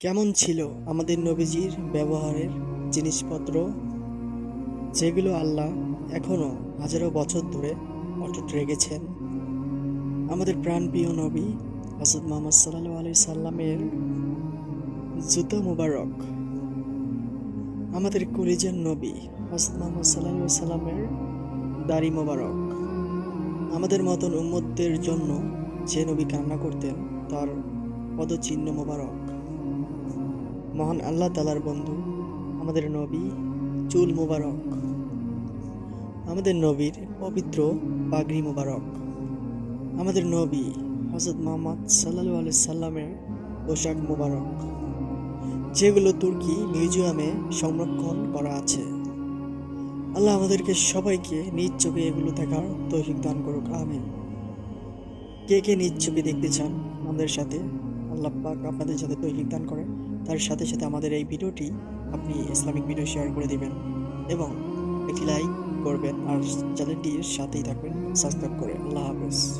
কেমন ছিল আমাদের নবীজির ব্যবহারের জিনিসপত্র? যেগুলো আল্লাহ এখনও হাজারো বছর ধরে অটুট রেখেছেন। আমাদের প্রাণপ্রিয় নবী হজরত মোহাম্মদ সাল্লাহ আলি সাল্লামের জুতো মুবারক। আমাদের কলিজার নবী হজরত মোহাম্মদ সাল্লাহ সাল্লামের দাড়ি মোবারক। আমাদের মতন উম্মতদের জন্য যে নবী কান্না করতেন, তার পদচিহ্ন মোবারক। মহান আল্লাহ তালার বন্ধু, আমাদের নবী চুল মোবারক। আমাদের নবীর পবিত্র পাগড়ি মোবারক। আমাদের নবী হজরত মোহাম্মদ সাল্লাল্লাহু আলাইহি সাল্লামের পোশাক মোবারক, যেগুলো তুর্কি মিউজিয়ামে সংরক্ষণ করা আছে। আল্লাহ আমাদেরকে সবাইকে নিজ চোখে এগুলো দেখার তৌফিক দান করুক, আমিন। কে কে নিজ চোখে দেখতে চান আমাদের সাথে, আল্লাহ পাক আপনাদের সাথে তৌফিক দান করে তার সাথে সাথে আমাদের এই ভিডিওটি আপনি ইসলামিক ভিডিও শেয়ার করে দিবেন এবং একটি লাইক করবেন আর চ্যানেলটির সাথেই থাকবেন। সাবস্ক্রাইব করে। আল্লাহ হাফেজ।